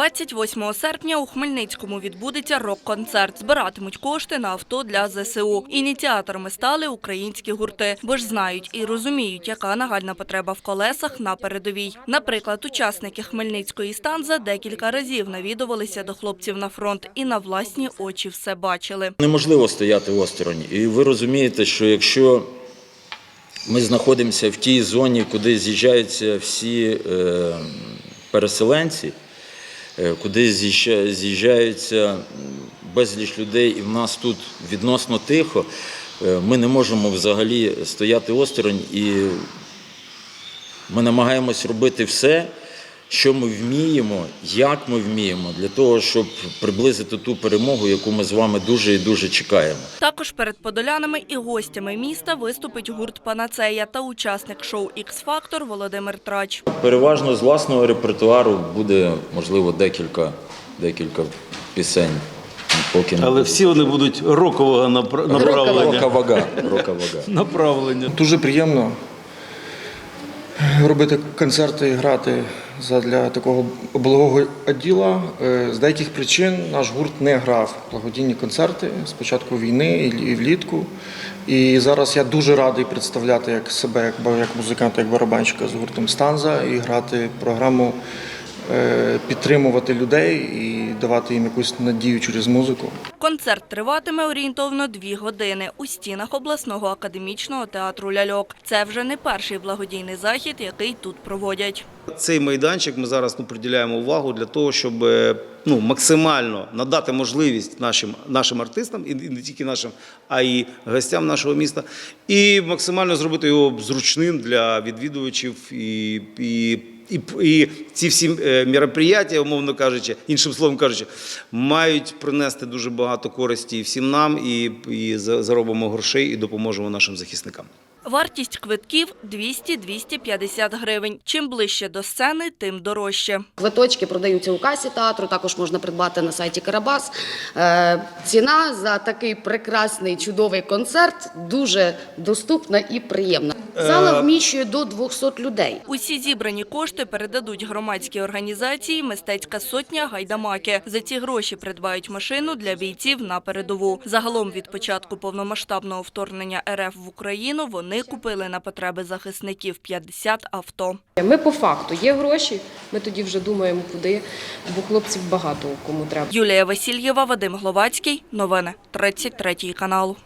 28 серпня у Хмельницькому відбудеться рок-концерт. Збиратимуть кошти на авто для ЗСУ. Ініціаторами стали українські гурти, бо ж знають і розуміють, яка нагальна потреба в колесах на передовій. Наприклад, учасники Хмельницької станза декілька разів навідувалися до хлопців на фронт і на власні очі все бачили. Неможливо стояти осторонь. І ви розумієте, що якщо ми знаходимося в тій зоні, куди з'їжджаються всі е, переселенці, куди з'їжджа- з'їжджаються безліч людей, і в нас тут відносно тихо, е, ми не можемо взагалі стояти осторонь і ми намагаємось робити все, що ми вміємо, як ми вміємо, для того, щоб приблизити ту перемогу, яку ми з вами дуже і дуже чекаємо. Також перед подолянами і гостями міста виступить гурт Панацея та учасник шоу «Ікс-Фактор» Володимир Трач. Переважно з власного репертуару буде, можливо, декілька, декілька пісень. Поки не Але буде. всі вони будуть рокового напра- Рока направлення. вага. Рока вага. Направлення. Дуже приємно робити концерти і грати для такого благого діла. Е, З деяких причин наш гурт не грав благодійні концерти з початку війни і влітку. І зараз я дуже радий представляти як себе як, як музиканта, як барабанщика з гуртом Станза і грати програму, підтримувати людей і давати їм якусь надію через музику. Концерт триватиме орієнтовно дві години у стінах обласного академічного театру «Ляльок». Це вже не перший благодійний захід, який тут проводять. Цей майданчик ми зараз ну, приділяємо увагу для того, щоб е, ну, максимально надати можливість нашим, нашим артистам, і не тільки нашим, а й гостям нашого міста, і максимально зробити його зручним для відвідувачів і. і і, і ці всі е, мероприятия, умовно кажучи, іншим словом кажучи, мають принести дуже багато користі всім нам, і, і за- заробимо грошей і допоможемо нашим захисникам. Вартість квитків 200-250 гривень. Чим ближче до сцени, тим дорожче. Квиточки продаються у касі театру, також можна придбати на сайті Карабас. Е, Ціна за такий прекрасний чудовий концерт дуже доступна і приємна. Зала вміщує до 200 людей. Усі зібрані кошти передадуть громадській організації «Мистецька сотня Гайдамаки». За ці гроші придбають машину для бійців на передову. Загалом від початку повномасштабного вторгнення РФ в Україну вони купили на потреби захисників 50 авто. Ми по факту є гроші. Ми тоді вже думаємо, куди, бо хлопців багато кому треба. Юлія Васильєва, Вадим Гловацький. Новини 33 канал.